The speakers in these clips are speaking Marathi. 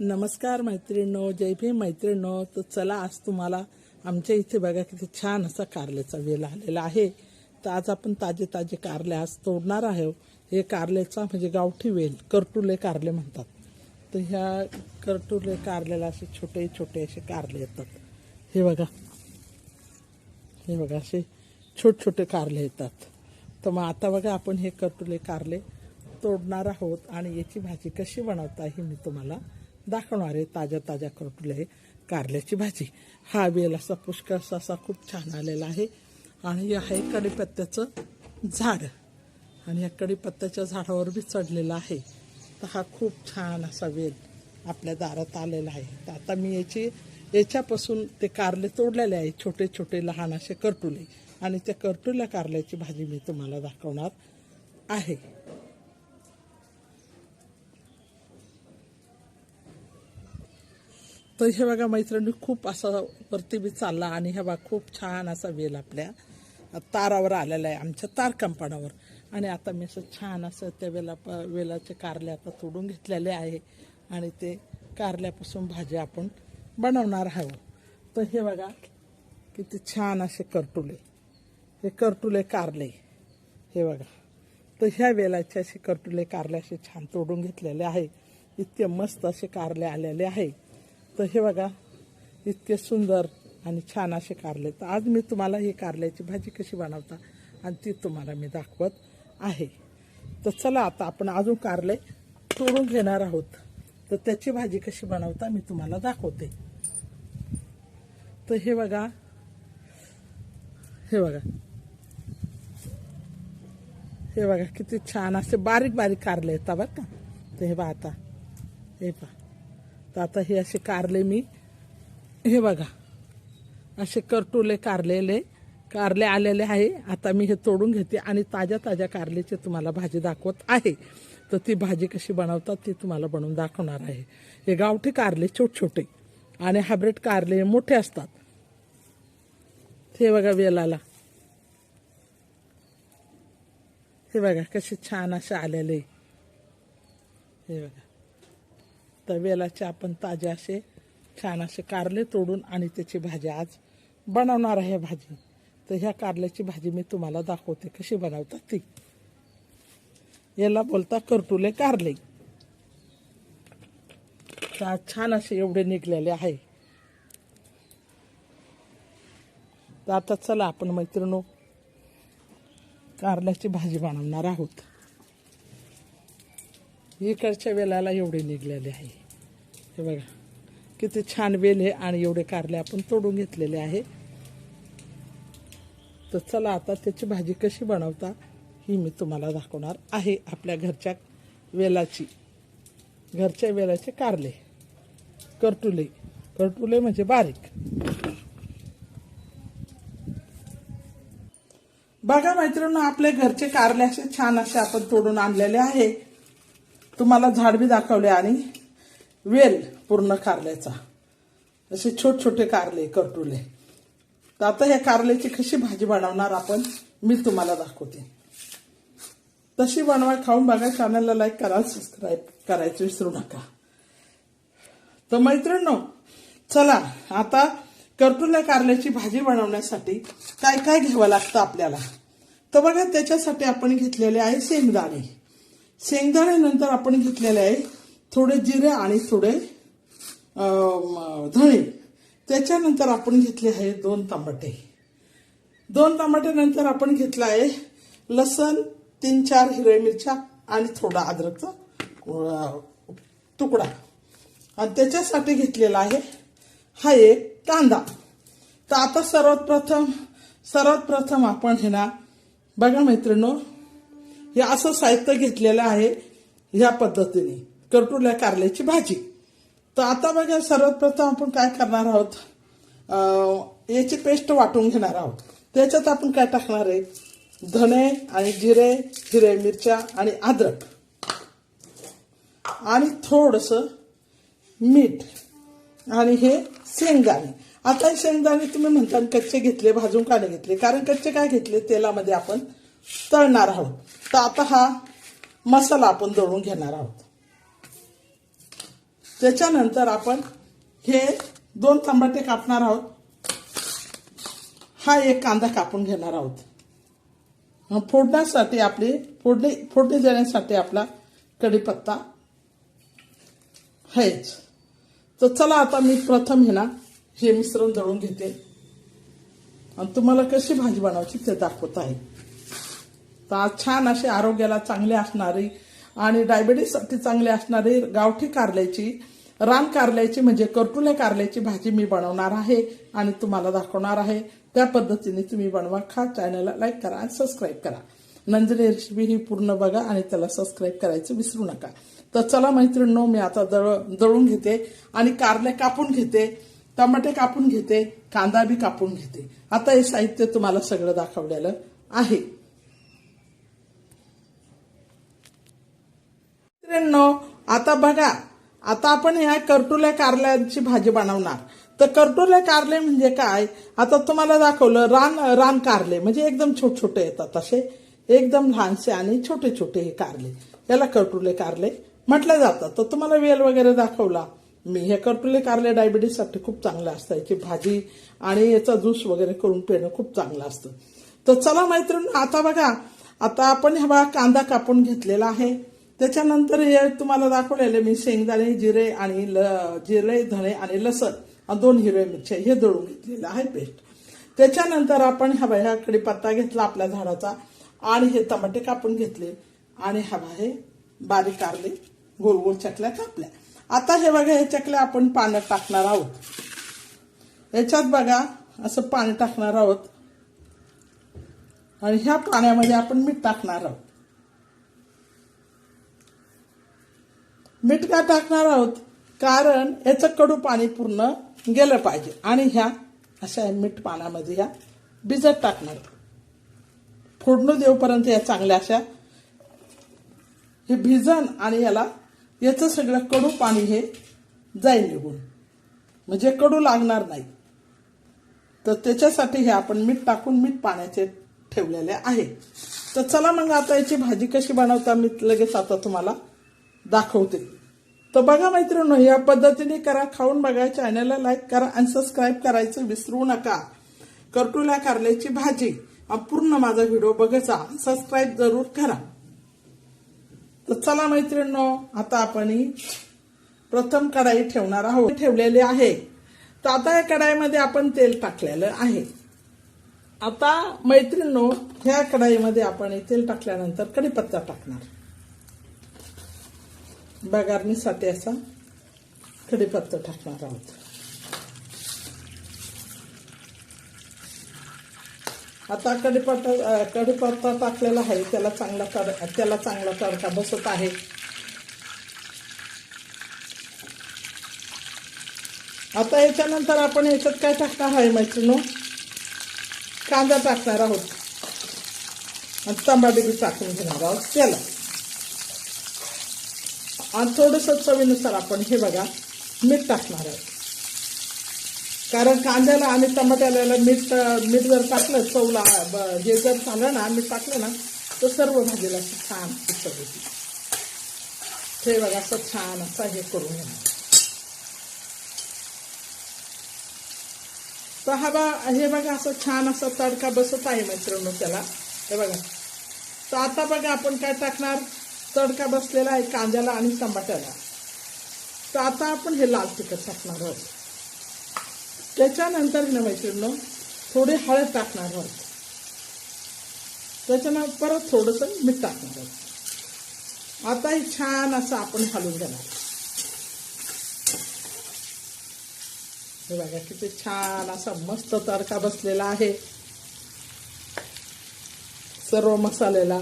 नमस्कार मैत्रिणींनो जय भीम मैत्रिणींनो. तर चला आज तुम्हाला आमच्या इथे बघा किती छान असा कारल्याचा वेल आलेला आहे. तर आज आपण ताजे ताजे कारले आज तोडणार आहोत. हे कारल्याचा म्हणजे गावठी वेल करटुले कारले म्हणतात. तर ह्या करटुले कारल्याला असे छोटे छोटे असे कारले येतात. हे बघा. हे बघा असे छोटे छोटे कारले येतात. तर मग आता बघा आपण हे करटुले कारले तोडणार आहोत आणि याची भाजी कशी बनवता ही मी तुम्हाला दाखवणार आहे ताज्या ताज्या करटुले कारल्याची भाजी. हा वेल असा पुष्कळ असा खूप छान आलेला आहे. आणि हे आहे कढीपत्त्याचं झाड. आणि या कडीपत्त्याच्या झाडावर बी चढलेला आहे. तर हा खूप छान असा वेल आपल्या दारात आलेला आहे. तर आता मी याची याच्यापासून ते कारले तोडलेले आहे. छोटे छोटे लहान असे करटुले. आणि त्या करटुल्या कारल्याची भाजी मी तुम्हाला दाखवणार आहे. तर हे बघा मैत्रिणी खूप असा वरती बी चालला आणि हे बघा खूप छान असा वेल आपल्या तारावर आलेला आहे आमच्या तार कंपाणावर आणि आता मी असं छान असं त्या वेला प वेलाचे कारले आता तोडून घेतलेले आहे. आणि ते कारल्यापासून भाजी आपण बनवणार आहोत. तर हे बघा किती छान असे करटुले. हे करटुले कारले. हे बघा. तर ह्या वेलाचे असे करटुले कारले असे छान तोडून घेतलेले आहे. इतके मस्त असे कारले आलेले आहे. तर हे बघा इतके सुंदर आणि छान असे कारले. तर आज मी तुम्हाला ही कारल्याची भाजी कशी बनवता आणि ती तुम्हाला मी दाखवत आहे. तर चला आता आपण अजून कारले तोडून घेणार आहोत. तर त्याची भाजी कशी बनवता मी तुम्हाला दाखवते. तर हे बघा हे बघा. हे बघा किती छान असे बारीक बारीक कारले येतात बरं का? तर हे बघा आता. हे पहा. तर आता हे असे कारले मी. हे बघा. असे करटुले कारलेले कारले आलेले आहे. आता मी हे तोडून घेते आणि ताज्या ताज्या कारलेची तुम्हाला भाजी दाखवत आहे. तर ती भाजी कशी बनवतात ती तुम्हाला बनवून दाखवणार आहे. हे गावठी कारले छोटे छोटे आणि हायब्रिड कारले मोठे असतात. हे बघा वेलाला. हे बघा कसे छान असे आलेले. हे बघा. तर आपण ताजे असे छान असे कारले तोडून आणि त्याची भाजी आज बनवणार आहे भाजी. तर ह्या कारल्याची भाजी मी तुम्हाला दाखवते कशी बनवतात ती. याला बोलता करटुले कारले. छान असे एवढे निघलेले आहे. तर आता चला आपण मैत्रिणो कारल्याची भाजी बनवणार आहोत. इकडच्या वेलाला एवढे निघलेले आहे. हे बघा किती छान वेल आहे आणि एवढे कारले आपण तोडून घेतलेले आहे. तर चला आता त्याची भाजी कशी बनवता ही मी तुम्हाला दाखवणार आहे आपल्या घरच्या वेलाची घरच्या वेलाचे कारले. करटुले. करटुले म्हणजे बारीक. बघा मैत्रिणी आपले घरचे कारले असे छान असे आपण तोडून आणलेले आहे. तुम्हाला झाड बी दाखवले आणि वेल पूर्ण कारल्याचा. असे छोट छोटे कारले करटुले. तर आता ह्या कारल्याची कशी भाजी बनवणार आपण मी तुम्हाला दाखवते. तशी बनवा खाऊन बघा चॅनलला लाईक करा सबस्क्राईब करायचं विसरू नका. तर मैत्रिणींनो चला आता कर्टुल्या कारल्याची भाजी बनवण्यासाठी काय काय घ्यावं लागतं आपल्याला? तर बघा त्याच्यासाठी आपण घेतलेले आहे शेंगदाणे. शेंगदाण्यानंतर आपण घेतलेले आहे थोडे जिरे आणि थोडे धणे. त्याच्यानंतर आपण घेतले आहे दोन टमाटे दोन टमाट्यानंतर आपण घेतला आहे लसण तीन चार हिरव्या मिरच्या आणि थोडा अद्रकचा तुकडा. आणि त्याच्यासाठी घेतलेला आहे हा एक कांदा. तर आता सर्वात प्रथम सर्वात प्रथम आपण हे ना बघा मैत्रिणो हे असं साहित्य घेतलेलं आहे ह्या पद्धतीने. करटुल्या कारल्याची भाजी. तर आता बघा सर्वात प्रथम आपण काय करणार आहोत? याची पेस्ट वाटून घेणार आहोत. त्याच्यात आपण काय टाकणार आहे? धणे आणि जिरे हिरे मिरच्या आणि अद्रक. आणि थोडंसं मीठ आणि हे शेंगदाणे. आता शेंगदाणे तुम्ही म्हणता कच्चे घेतले भाजून का नाही घेतले. कारण कच्चे काय घेतले? तेलामध्ये आपण तळणार आहोत. तर आता हा मसाला आपण दळून घेणार आहोत. त्याच्यानंतर आपण हे दोन टमाटे कापणार आहोत. हा एक कांदा कापून घेणार आहोत. फोडण्यासाठी आपली फोडणी फोडणी देण्यासाठी आपला कढीपत्ता हेच तर चला आता मी प्रथम हे ना हे मिश्रण दळून घेते. आणि तुम्हाला कशी भाजी बनवायची ते दाखवत आहे. छान असे आरोग्याला चांगले असणारी आणि डायबिटीससाठी चांगले असणारी गावठी कारल्याची रान कारल्याची म्हणजे करटुल्या कारल्याची भाजी मी बनवणार आहे आणि तुम्हाला दाखवणार आहे. त्या पद्धतीने तुम्ही बनवा खा चॅनलला लाईक करा आणि सबस्क्राईब करा. नंदिनी रेसिपी ही पूर्ण बघा आणि त्याला सबस्क्राईब करायचं विसरू नका. तर चला मैत्रिणींनो मी आता दळ दळून घेते आणि कारले कापून घेते टमाटे कापून घेते कांदा बी कापून घेते. आता हे साहित्य तुम्हाला सगळं दाखवलेलं आहे. फ्रेंडनो आता बघा आता आपण ह्या करटुल्या कारल्याची भाजी बनवणार. तर करटुल्या कारले म्हणजे काय? आता तुम्हाला दाखवलं रान रान कारले. म्हणजे एकदम छोटे छोटे येतात असे एकदम लहानसे आणि छोटे छोटे हे कारले. याला करटुले कारले म्हटलं जातं. तर तुम्हाला वेल वगैरे दाखवला. मी हे करटुले कारले डायबिटीजसाठी खूप चांगलं असतं. याची भाजी आणि याचा ज्यूस वगैरे करून पिणं खूप चांगलं असतं. तर चला मैत्रिणी आता बघा आता आपण हा बघा कांदा कापून घेतलेला आहे. त्याच्यानंतर हे तुम्हाला दाखवलेले मी शेंगदाणे जिरे आणि ल जिरे धणे आणि लसण दोन हिरव्या मिरच्या हे दळून घेतलेलं आहे पेस्ट त्याच्यानंतर आपण हा बघा पत्ता घेतला आपल्या झाडाचा आणि हे टमाटे कापून घेतले. आणि हवा हे बारीक कारले गोल गोल चकल्या कापल्या. आता हे बघा हे चकल्या आपण पाण्यात टाकणार आहोत. याच्यात बघा असं पाणी टाकणार आहोत. आणि ह्या पाण्यामध्ये आपण मीठ टाकणार आहोत. मीठ का टाकणार आहोत. कारण याचं कडू पाणी पूर्ण गेलं पाहिजे. आणि ह्या अशा मीठ पाण्यामध्ये ह्या भिजत टाकणार फोडणं देऊपर्यंत या चांगल्या अशा हे भिजन आणि याला याचं सगळं कडू पाणी हे जाईल निघून. म्हणजे कडू लागणार नाही. तर त्याच्यासाठी हे आपण मीठ टाकून मीठ पाण्याचे ठेवलेले आहे. तर चला मग आता याची भाजी कशी बनवता मी लगेच आता तुम्हाला दाखवते. तर बघा मैत्रिणी या पद्धतीने करा खाऊन बघा चॅनलला लाईक करा आणि सबस्क्राईब करायचं विसरू नका. करटुल्या कारल्याची भाजी. पूर्ण माझा व्हिडिओ बघायचा. सबस्क्राईब जरूर करा. तर चला मैत्रिणींनो आता आपण प्रथम कढाई ठेवणार आहोत. ठेवलेली आहे. तर आता या कढाईमध्ये आपण तेल टाकलेलं आहे. आता मैत्रिणींनो ह्या कढाईमध्ये आपण तेल टाकल्यानंतर कढीपत्ता टाकणार. बगारणीसाठी असा कढीपत्ता टाकणार आहोत. आता कढीपत्ता कढीपत्ता टाकलेला आहे त्याला चांगला तड त्याला चांगला तडका बसत आहे. आता याच्यानंतर आपण याच्यात काय टाकणार आहे मैत्रिणो? कांदा टाकणार आहोत. आणि तंबाडी टाकून घेणार आहोत. त्याला आणि थोडंसं चवीनुसार आपण हे बघा मीठ टाकणार आहोत कारण कांद्याला आणि टमाट्याला मीठ मीठ जर टाकलं चवला ब- हे जर झालं ना मीठ टाकलं ना तर सर्व भाजीला छान चव होती हे बघा असं छान असं हे करून घेणार. तर हा बा हे बघा असं छान असं तडका बसत आहे मैत्रिणी त्याला. हे बघा. तर आता बघा आपण काय टाकणार? तडका बसलेला आहे कांद्याला आणि टमाट्याला. तर आता आपण हे लाल तिखट टाकणार आहोत. त्याच्यानंतर ना मैत्रिणी थोडी हळद टाकणार आहोत. त्याच्यानं परत थोडंसं मीठ टाकणार आहोत. आता हे छान असं आपण हलवून घेणार हे बघा किती छान असा मस्त तडका बसलेला आहे. सर्व मसाल्याला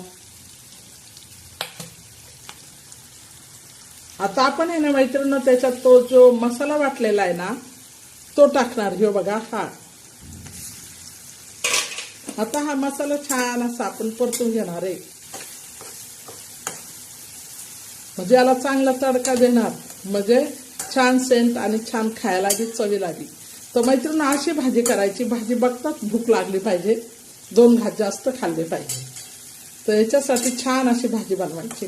आता आपण आहे ना मैत्रिणीनं त्याच्यात तो जो मसाला वाटलेला आहे ना तो टाकणार. घेऊ बघा हा. आता हा मसाला छान असा आपण परतून घेणार आहे. म्हणजे याला चांगला तडका देणार. म्हणजे छान सेंट आणि छान खायला बी चवी लागली. तर मैत्रिणी अशी भाजी करायची. भाजी बघतात भूक लागली पाहिजे. दोन भाज जास्त खाल्ले पाहिजे. तर याच्यासाठी छान अशी भाजी बनवायची.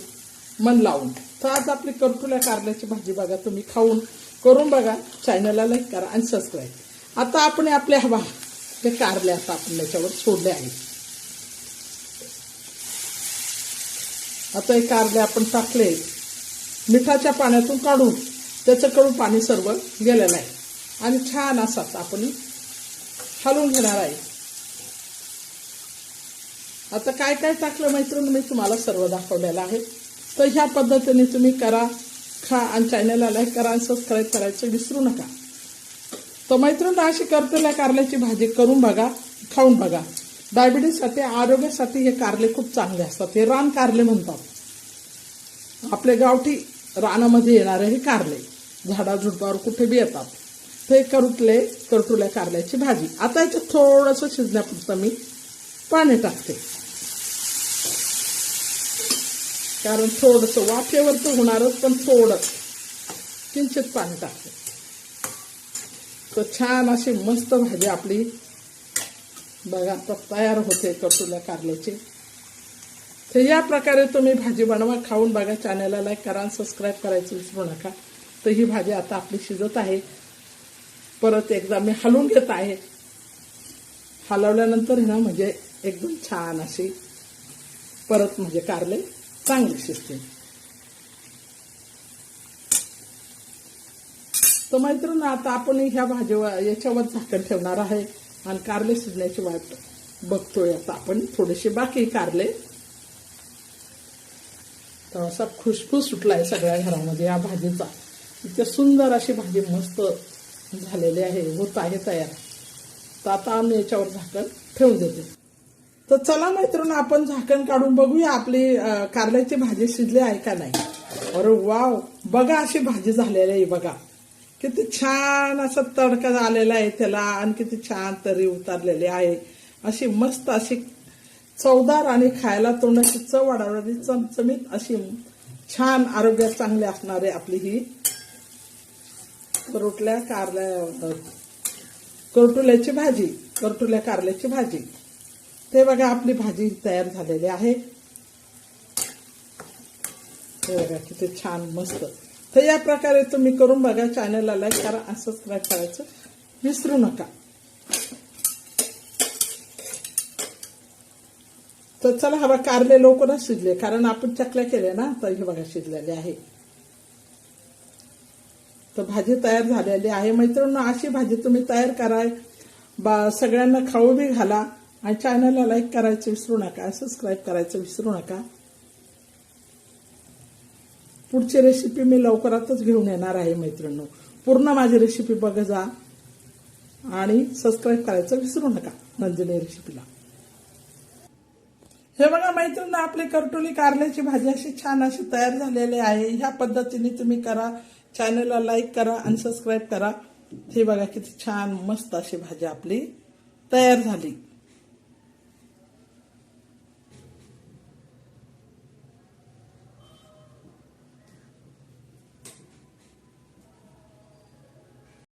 मन लावून. तर आज आपली करटुल्या कारल्याची भाजी बघा तुम्ही खाऊन करून बघा. चॅनलला लाईक करा आणि सबस्क्राईब आता आपण आपल्या हवा ते कारले आता आपण त्याच्यावर सोडले आहे. आता हे कारले आपण टाकले. मिठाच्या पाण्यातून काढून त्याच्याकडून पाणी सर्व गेलेलं आहे. आणि छान असाच आपण हलवून घेणार आहे. आता काय काय टाकलं मैत्रीण? मी तुम्हाला सर्व दाखवलेलं आहे. तर ह्या पद्धतीने तुम्ही करा. खा आणि चॅनलला लाईक करा आणि सबस्क्राईब करायचं विसरू नका. तर मैत्रिणी अशी करतेल्या कारल्याची भाजी करून बघा खाऊन बघा. डायबिटीजसाठी आरोग्यासाठी हे कारले खूप चांगले असतात. हे रान कारले म्हणतात. आपले गावठी रानामध्ये येणारे हे कारले. झाडाझुडपावर कुठे बी येतात. ते करुटले करटुल्या कारल्याची भाजी. आता याच्यात थोडंसं शिजण्यापुरतं मी पाणी टाकते. कारण थोडंसं वाफेवर तर होणारच पण थोडंच किंचित पाणी टाकते तर छान अशी मस्त भाजी आपली. बघा आता तयार होते कटुल्या कारल्याची. तर या प्रकारे तुम्ही भाजी बनवा खाऊन बघा चॅनलला लाईक करा आणि सबस्क्राईब करायचं विसरू नका. तर ही भाजी आता आपली शिजत आहे. परत एकदा मी हलवून घेत आहे. हलवल्यानंतर ना म्हणजे एकदम छान अशी परत म्हणजे कारले. चांगली शिजते तर मैत्रिणी आता आपण ह्या भाजीवर याच्यावर झाकण ठेवणार आहे. आणि कारले शिजण्याची वाट बघतोय आता आपण. थोडेसे बाकी कारले. तर असा खुशफूस सुटलाय सगळ्या घरामध्ये या भाजीचा. इतक्या सुंदर अशी भाजी मस्त झालेली आहे. होत आहे तयार. तर आता आम्ही याच्यावर झाकण ठेवून देते. तर चला मैत्रीण आपण झाकण काढून बघूया आपली कारल्याची भाजी शिजली आहे का नाही. अरे वाव बघा अशी भाजी झालेली आहे बघा. किती छान असा तडका आलेला आहे त्याला आणि किती छान तरी उतरलेली आहे. अशी मस्त अशी चवदार आणि खायला तोंडाची चव वाढवणारी चमचमीत अशी छान आरोग्यात चांगली असणारी आपली ही करोटल्या कारल्या करटुल्याची भाजी करटुल्या कारल्याची भाजी. ते बघा आपली भाजी तयार झालेली आहे. हे बघा किती छान मस्त. तर या प्रकारे तुम्ही करून बघा चॅनलला लाईक करा आणि सबस्क्राईब करायचं विसरू नका. तर चला हवा कारले लवकरच शिजले कारण आपण चकल्या केल्या ना तर हे बघा शिजलेले आहे. तर भाजी तयार झालेली आहे. मैत्रिणी अशी भाजी तुम्ही तयार कराय बा सगळ्यांना खाऊ बी घाला. आणि चॅनलला लाईक करायचं विसरू नका सबस्क्राईब करायचं विसरू नका. पुढची रेसिपी मी लवकरातच घेऊन येणार आहे मैत्रिणी पूर्ण माझी रेसिपी बघा जा आणि सबस्क्राईब करायचं विसरू नका नंदिनी रेसिपीला हे बघा मैत्रिणी आपली करटोली कारल्याची भाजी अशी छान अशी तयार झालेली आहे. ह्या पद्धतीने तुम्ही करा चॅनलला लाईक करा आणि सबस्क्राईब करा. हे बघा किती छान मस्त अशी भाजी आपली तयार झाली.